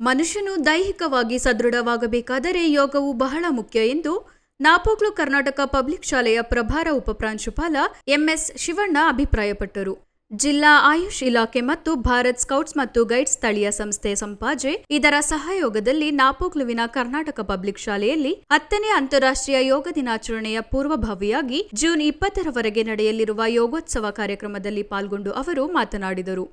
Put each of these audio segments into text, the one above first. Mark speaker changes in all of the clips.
Speaker 1: ಮನುಷ್ಯನು ದೈಹಿಕವಾಗಿ ಸದೃಢವಾಗಬೇಕಾದರೆ ಯೋಗವು ಬಹಳ ಮುಖ್ಯ ಎಂದು ನಾಪೋಕ್ಲು ಕರ್ನಾಟಕ ಪಬ್ಲಿಕ್ ಶಾಲೆಯ ಪ್ರಭಾರ ಉಪಪ್ರಾಂಶುಪಾಲ ಎಂಎಸ್ ಶಿವಣ್ಣ ಅಭಿಪ್ರಾಯಪಟ್ಟರು. ಜಿಲ್ಲಾ ಆಯುಷ್ ಇಲಾಖೆ ಮತ್ತು ಭಾರತ್ ಸ್ಕೌಟ್ಸ್ ಮತ್ತು ಗೈಡ್ಸ್ ಸ್ಥಳೀಯ ಸಂಸ್ಥೆ ಸಂಪಾಜೆ ಇದರ ಸಹಯೋಗದಲ್ಲಿ ನಾಪೋಕ್ಲುವಿನ ಕರ್ನಾಟಕ ಪಬ್ಲಿಕ್ ಶಾಲೆಯಲ್ಲಿ ಹತ್ತನೇ ಅಂತಾರಾಷ್ಟ್ರೀಯ ಯೋಗ ದಿನಾಚರಣೆಯ ಪೂರ್ವಭಾವಿಯಾಗಿ ಜೂನ್ ಇಪ್ಪತ್ತರವರೆಗೆ ನಡೆಯಲಿರುವ ಯೋಗೋತ್ಸವ ಕಾರ್ಯಕ್ರಮದಲ್ಲಿ ಪಾಲ್ಗೊಂಡು ಅವರು ಮಾತನಾಡಿದರು.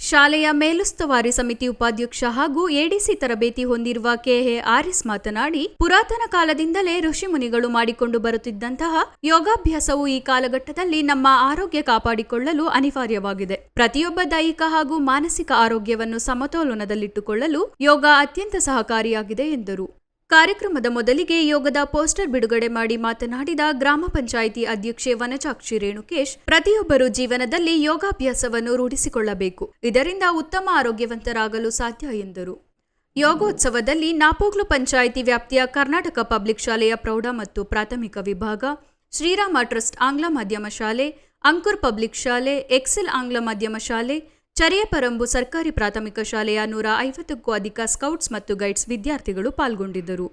Speaker 1: ಶಾಲೆಯ ಮೇಲುಸ್ತುವಾರಿ ಸಮಿತಿ ಉಪಾಧ್ಯಕ್ಷ ಹಾಗೂ ಎಡಿಸಿ ತರಬೇತಿ ಹೊಂದಿರುವ ಕೆಎ ಆರಿಸ್ ಮಾತನಾಡಿ, ಪುರಾತನ ಕಾಲದಿಂದಲೇ ಋಷಿಮುನಿಗಳು ಮಾಡಿಕೊಂಡು ಬರುತ್ತಿದ್ದಂತಹ ಯೋಗಾಭ್ಯಾಸವು ಈ ಕಾಲಘಟ್ಟದಲ್ಲಿ ನಮ್ಮ ಆರೋಗ್ಯ ಕಾಪಾಡಿಕೊಳ್ಳಲು ಅನಿವಾರ್ಯವಾಗಿದೆ. ಪ್ರತಿಯೊಬ್ಬ ದೈಹಿಕ ಹಾಗೂ ಮಾನಸಿಕ ಆರೋಗ್ಯವನ್ನು ಸಮತೋಲನದಲ್ಲಿಟ್ಟುಕೊಳ್ಳಲು ಯೋಗ ಅತ್ಯಂತ ಸಹಕಾರಿಯಾಗಿದೆ ಎಂದರು. ಕಾರ್ಯಕ್ರಮದ ಮೊದಲಿಗೆ ಯೋಗದ ಪೋಸ್ಟರ್ ಬಿಡುಗಡೆ ಮಾಡಿ ಮಾತನಾಡಿದ ಗ್ರಾಮ ಪಂಚಾಯಿತಿ ಅಧ್ಯಕ್ಷೆ ವನಚಾಕ್ಷಿ ರೇಣುಕೇಶ್, ಪ್ರತಿಯೊಬ್ಬರು ಜೀವನದಲ್ಲಿ ಯೋಗಾಭ್ಯಾಸವನ್ನು ರೂಢಿಸಿಕೊಳ್ಳಬೇಕು. ಇದರಿಂದ ಉತ್ತಮ ಆರೋಗ್ಯವಂತರಾಗಲು ಸಾಧ್ಯ ಎಂದರು. ಯೋಗೋತ್ಸವದಲ್ಲಿ ನಾಪೋಗ್ಲು ಪಂಚಾಯಿತಿ ವ್ಯಾಪ್ತಿಯ ಕರ್ನಾಟಕ ಪಬ್ಲಿಕ್ ಶಾಲೆಯ ಪ್ರೌಢ ಮತ್ತು ಪ್ರಾಥಮಿಕ ವಿಭಾಗ, ಶ್ರೀರಾಮ ಟ್ರಸ್ಟ್ ಆಂಗ್ಲ ಮಾಧ್ಯಮ ಶಾಲೆ, ಅಂಕುರ್ ಪಬ್ಲಿಕ್ ಶಾಲೆ, ಎಕ್ಸೆಲ್ ಆಂಗ್ಲ ಮಾಧ್ಯಮ ಶಾಲೆ ಚರಿಯಪರಂಬು ಸರ್ಕಾರಿ ಪ್ರಾಥಮಿಕ ಶಾಲೆಯ ನೂರ ಐವತ್ತಕ್ಕೂ ಅಧಿಕ ಸ್ಕೌಟ್ಸ್ ಮತ್ತು ಗೈಡ್ಸ್ ವಿದ್ಯಾರ್ಥಿಗಳು ಪಾಲ್ಗೊಂಡಿದ್ದರು.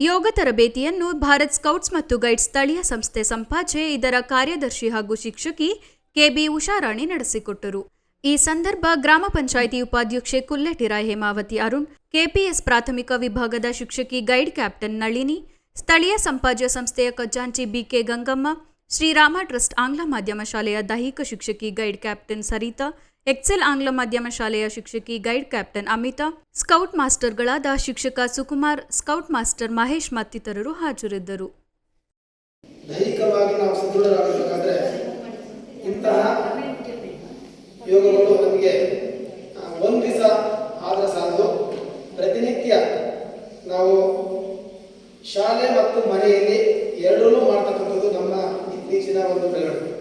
Speaker 1: ಯೋಗ ತರಬೇತಿಯನ್ನು ಭಾರತ್ ಸ್ಕೌಟ್ಸ್ ಮತ್ತು ಗೈಡ್ಸ್ ಸ್ಥಳೀಯ ಸಂಸ್ಥೆ ಸಂಪಾಜೆ ಇದರ ಕಾರ್ಯದರ್ಶಿ ಹಾಗೂ ಶಿಕ್ಷಕಿ ಕೆಬಿ ಉಷಾರಾಣಿ ನಡೆಸಿಕೊಟ್ಟರು. ಈ ಸಂದರ್ಭ ಗ್ರಾಮ ಪಂಚಾಯಿತಿ ಉಪಾಧ್ಯಕ್ಷೆ ಕುಲ್ಲೆಟಿರ ಹೇಮಾವತಿ ಅರುಣ್, ಕೆಪಿಎಸ್ ಪ್ರಾಥಮಿಕ ವಿಭಾಗದ ಶಿಕ್ಷಕಿ ಗೈಡ್ ಕ್ಯಾಪ್ಟನ್ ನಳಿನಿ, ಸ್ಥಳೀಯ ಸಂಪಾಜ್ಯ ಸಂಸ್ಥೆಯ ಖಜಾಂಚಿ ಬಿಕೆ ಗಂಗಮ್ಮ, ಶ್ರೀರಾಮ ಟ್ರಸ್ಟ್ ಆಂಗ್ಲ ಮಾಧ್ಯಮ ಶಾಲೆಯ ದೈಹಿಕ ಶಿಕ್ಷಕಿ ಗೈಡ್ ಕ್ಯಾಪ್ಟನ್ ಸರಿತಾ ಎಕ್ಸೆಲ್ ಆಂಗ್ಲ ಮಾಧ್ಯಮ ಶಾಲೆಯ ಶಿಕ್ಷಕಿ ಗೈಡ್ ಕ್ಯಾಪ್ಟನ್ ಅಮಿತಾ, ಸ್ಕೌಟ್ ಮಾಸ್ಟರ್ಗಳಾದ ಶಿಕ್ಷಕ ಸುಕುಮಾರ್, ಸ್ಕೌಟ್ ಮಾಸ್ಟರ್ ಮಹೇಶ್ ಮತ್ತಿತರರು ಹಾಜರಿದ್ದರು.
Speaker 2: ದೈಹಿಕವಾಗಿ ನಾವು ನಮಗೆ ಒಂದು ಪ್ರತಿನಿತ್ಯ ನಾವು ಶಾಲೆ ಮತ್ತು ಮನೆಯಲ್ಲಿ ಎರಡೂ ಮಾಡ್ತಕ್ಕಂಥದ್ದು ನಮ್ಮ ಇತ್ತೀಚಿನ ಒಂದು ಬೆಳವಣಿಗೆ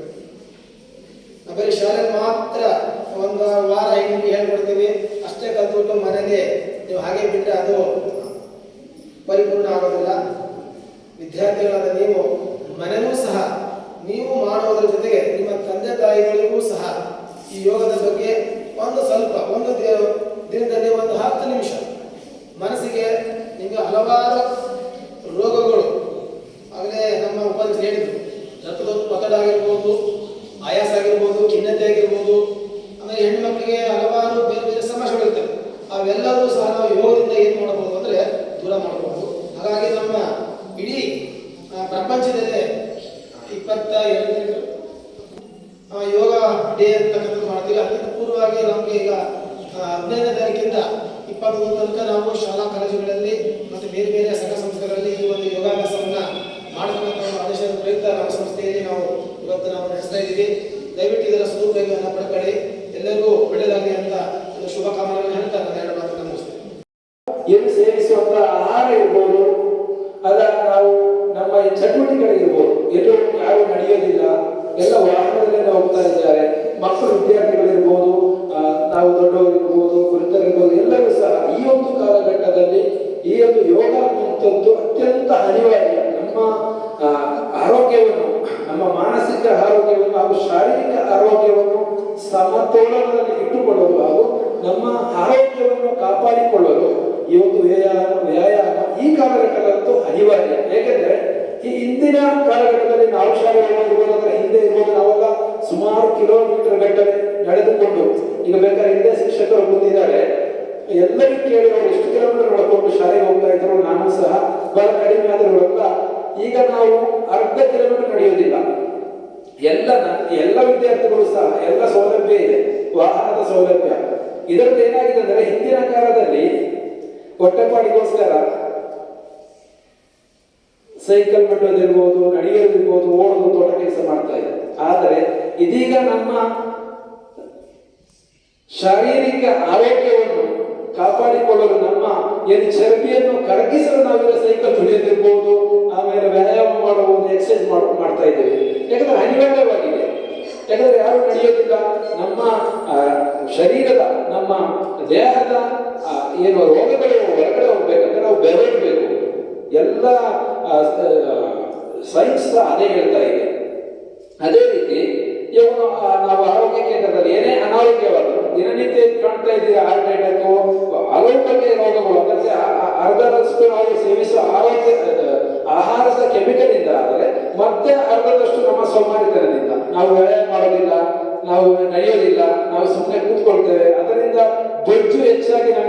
Speaker 2: ನಾವು ಬರೀ ಶಾಲೆ ಮಾತ್ರ ಒಂದು ವಾರ ಐದು ನಿಮಿಷ ಹೇಳ್ಕೊಡ್ತೀವಿ ಅಷ್ಟೇ ಕಲ್ತ್ಬಿಟ್ಟು ಮನೇಲಿ ನೀವು ಹಾಗೆ ಬಿಟ್ಟರೆ ಅದು ಪರಿಪೂರ್ಣ ಆಗೋದಿಲ್ಲ. ವಿದ್ಯಾರ್ಥಿಗಳಾದ ನೀವು ಮನೆಯೂ ಸಹ, ನೀವು ಮಾಡೋದ್ರ ಜೊತೆಗೆ ನಿಮ್ಮ ತಂದೆ ತಾಯಿಗಳಿಗೂ ಸಹ ಈ ಯೋಗದ ಬಗ್ಗೆ ಒಂದು ಸ್ವಲ್ಪ, ಒಂದು ದಿನದಲ್ಲಿ ಒಂದು ಹತ್ತು ನಿಮಿಷ. ಮನಸ್ಸಿಗೆ ನಿಮಗೆ ಹಲವಾರು ರೋಗಗಳು, ಆಗಲೇ ನಮ್ಮ ಉಪಾಧ್ಯಕ್ಷ ಹೇಳಿದ್ರು. ರಕ್ತದ ಒತ್ತಡ ಆಗಿರ್ಬೋದು, ಆಯಾಸ ಆಗಿರ್ಬೋದು, ಖಿನ್ನತೆ ಆಗಿರ್ಬೋದು, ಆಮೇಲೆ ಹೆಣ್ಮಕ್ಳಿಗೆ ಹಲವಾರು ಬೇರೆ ಬೇರೆ ಅವೆಲ್ಲವೂ ಸಹ ನಾವು ಯೋಗದಿಂದ ಏನು ಮಾಡಬಹುದು ಅಂದರೆ ದೂರ ಮಾಡಬಹುದು ಹಾಗಾಗಿ ನಮ್ಮ ಇಡೀ ಪ್ರಪಂಚದಲ್ಲಿ ಇಪ್ಪತ್ತ ಎರಡು ಯೋಗ ಡೇ ಅಂತಕ್ಕಂಥದ್ದು ಮಾಡ್ತೀವಿ. ಅದಕ್ಕೆ ಪೂರ್ವವಾಗಿ ನಮಗೆ ಈಗ ಹದಿನೈದನೇ ತಾರೀಕಿಂದ ಇಪ್ಪತ್ತೊಂದು ತನಕ ನಾವು ಶಾಲಾ ಕಾಲೇಜುಗಳಲ್ಲಿ ಮತ್ತು ಬೇರೆ ಬೇರೆ ಸಂಘ ಸಂಸ್ಥೆಗಳಲ್ಲಿ ಈ ಒಂದು ಯೋಗಾಭ್ಯಾಸವನ್ನ ಮಾಡತಕ್ಕಂಥ ಆದೇಶದ ಪ್ರಯುಕ್ತ ನಮ್ಮ ಸಂಸ್ಥೆಯಲ್ಲಿ ನಾವು ಇವತ್ತು ನಾವು ನಡೆಸ್ತಾ ಇದ್ದೀವಿ. ದಯವಿಟ್ಟು ಇದರ ಸದುಪಯೋಗವನ್ನು ಪಡ್ಕೊಳ್ಳಿ. ಎಲ್ಲರಿಗೂ ಒಳ್ಳೆಯದಾಗಲಿ ಅಂತ ಶುಭ ಕಾಮನೆಯನ್ನು
Speaker 3: ಚಟುವಟಿಕೆಗಳಿರ್ಬೋದು. ಎಲ್ಲೂ ಯಾರು ನಡೆಯೋದಿಲ್ಲ, ಎಲ್ಲ ವಾಹನದಲ್ಲೇ ನಾವು ಹೋಗ್ತಾ ಇದ್ದಾರೆ. ಮಕ್ಕಳು, ವಿದ್ಯಾರ್ಥಿಗಳಿರ್ಬೋದು ನಾವು ದೊಡ್ಡವರಿರ್ಬೋದು, ವೃದ್ಧರಿರ್ಬೋದು, ಎಲ್ಲರೂ ಸಹ ಈ ಒಂದು ಕಾಲಘಟ್ಟದಲ್ಲಿ ಈ ಒಂದು ಯೋಗ ಅನ್ನುವಂಥದ್ದು ಅತ್ಯಂತ ಅನಿವಾರ್ಯ. ನಮ್ಮ ಆರೋಗ್ಯವನ್ನು, ನಮ್ಮ ಮಾನಸಿಕ ಆರೋಗ್ಯವನ್ನು ಹಾಗೂ ಶಾರೀರಿಕ ಆರೋಗ್ಯವನ್ನು ಸಮತೋಲನದಲ್ಲಿ ಇಟ್ಟುಕೊಳ್ಳಲು ಹಾಗೂ ನಮ್ಮ ಆರೋಗ್ಯವನ್ನು ಕಾಪಾಡಿಕೊಳ್ಳಲು ಈ ಒಂದು ವ್ಯಾಯಾಮ ವ್ಯಾಯಾಮ ಈ ಕಾಲಘಟ್ಟದಂತೂ ಅನಿವಾರ್ಯ. ಇಂದಿನ ಕಾಲಘಟ್ಟದಲ್ಲಿ ನಾವು ಇರ್ಬೋದಾದ್ರೆ ಹಿಂದೆ ಇರ್ಬೋದು ನಾವೆಲ್ಲ ಸುಮಾರು ಕಿಲೋಮೀಟರ್ ಗಟ್ಟಲೆ ನಡೆದುಕೊಂಡು, ಈಗ ಬೇಕಾದ್ರೆ ಹಿಂದೆ ಶಿಕ್ಷಕರು ಬಂದಿದ್ದಾರೆ ಎಲ್ಲರಿಗೂ ಕೇಳಿ ಅವರು ಎಷ್ಟು ಕಿಲೋಮೀಟರ್ ನಡ್ಕೊಂಡು ಶಾಲೆಗೆ ಹೋಗ್ತಾ ಇದ್ರು ನಾನು ಸಹ ಬಹಳ ಕಡಿಮೆ ಆದರೂ ಈಗ ನಾವು ಅರ್ಧ ಕಿಲೋಮೀಟರ್ ನಡೆಯೋದಿಲ್ಲ ಎಲ್ಲ ಎಲ್ಲ ವಿದ್ಯಾರ್ಥಿಗಳು ಸಹ, ಎಲ್ಲ ಸೌಲಭ್ಯ ಇದೆ, ವಾಹನದ ಸೌಲಭ್ಯ. ಇದರದ್ದು ಏನಾಗಿದೆ ಅಂದ್ರೆ ಹಿಂದಿನ ಕಾಲದಲ್ಲಿ ಹೊಟ್ಟೆಪಾಡಿಗೋಸ್ಕರ ಸೈಕಲ್ ಬಿಡೋದಿರ್ಬೋದು ನಡೆಯೋದಿರ್ಬೋದು ಓಡೋದು ತೋಟ ಕೆಲಸ ಮಾಡ್ತಾ ಇದೆ. ಆದರೆ ಇದೀಗ ನಮ್ಮ ಶಾರೀರಿಕ ಆರೋಗ್ಯವನ್ನು ಕಾಪಾಡಿಕೊಳ್ಳಲು ನಮ್ಮ ಏನು ಚರ್ಬಿಯನ್ನು ಕರಗಿಸಲು ನಾವೆಲ್ಲ ಸೈಕಲ್ ತುಳಿಯೋದಿರ್ಬೋದು, ಆಮೇಲೆ ವ್ಯಾಯಾಮ ಮಾಡಬಹುದು ಎಕ್ಸರ್ಸೈಸ್ ಮಾಡ, ಮಾಡ್ತಾ ಇದ್ದೇವೆ. ಯಾಕಂದ್ರೆ ಅನಿವಾರ್ಯವಾಗಿದೆ. ಯಾಕಂದ್ರೆ ಯಾರು ನಡೆಯೋದಿಲ್ಲ, ನಮ್ಮ ಶರೀರದ, ನಮ್ಮ ದೇಹದ ಏನು ರೋಗಗಳು ಹೊರಗಡೆ ಹೋಗ್ಬೇಕಂದ್ರೆ ನಾವು ಬೆವರಬೇಕು ಎಲ್ಲ ಸೈನ್ಸ್ ಅದೇ ಹೇಳ್ತಾ ಇದೆ. ಅದೇ ರೀತಿ ಇವನು ನಾವು ಆರೋಗ್ಯ ಕೇಂದ್ರದಲ್ಲಿ ಏನೇ ಅನಾರೋಗ್ಯವಾದರೂ ದಿನನಿತ್ಯ ಕಾಣ್ತಾ ಇದ್ದೀರಾ? ಹಾರ್ಟ್ ಅಟ್ಯಾಕ್ ಹಲವು ರೋಗಗಳು ಅಂದ್ರೆ ಅರ್ಧದಷ್ಟು ನಾವು ಸೇವಿಸುವ ಆರೋಗ್ಯ ಆಹಾರದ ಕೆಮಿಕಲ್ ಇಂದ ಆದರೆ ಮತ್ತೆ ಅರ್ಧದಷ್ಟು ನಮ್ಮ ಸೋಮಾರಿತನದಿಂದ ನಾವು ವ್ಯಾಯಾಮ ಮಾಡೋದಿಲ್ಲ, ನಾವು ನಡೆಯೋದಿಲ್ಲ, ನಾವು ಸುಮ್ಮನೆ ಕೂತ್ಕೊಳ್ತೇವೆ. ಅದರಿಂದ ಬೊಜ್ಜು ಹೆಚ್ಚಾಗಿ ನಮಗೆ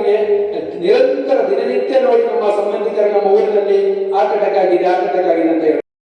Speaker 3: ನಿರಂತರ ದಿನನಿತ್ಯ ನೋಡಿ ನಮ್ಮ ಸಂಬಂಧಿಕರ ನಮ್ಮ ಊರಿನಲ್ಲಿ ಹಾರ್ಟ್ ಅಟ್ಯಾಕ್ ಆಗಿದೆ ಹಾರ್ಟ್ ಅಟ್ಯಾಕ್ ಆಗಿದೆ ಅಂತ ಹೇಳಿ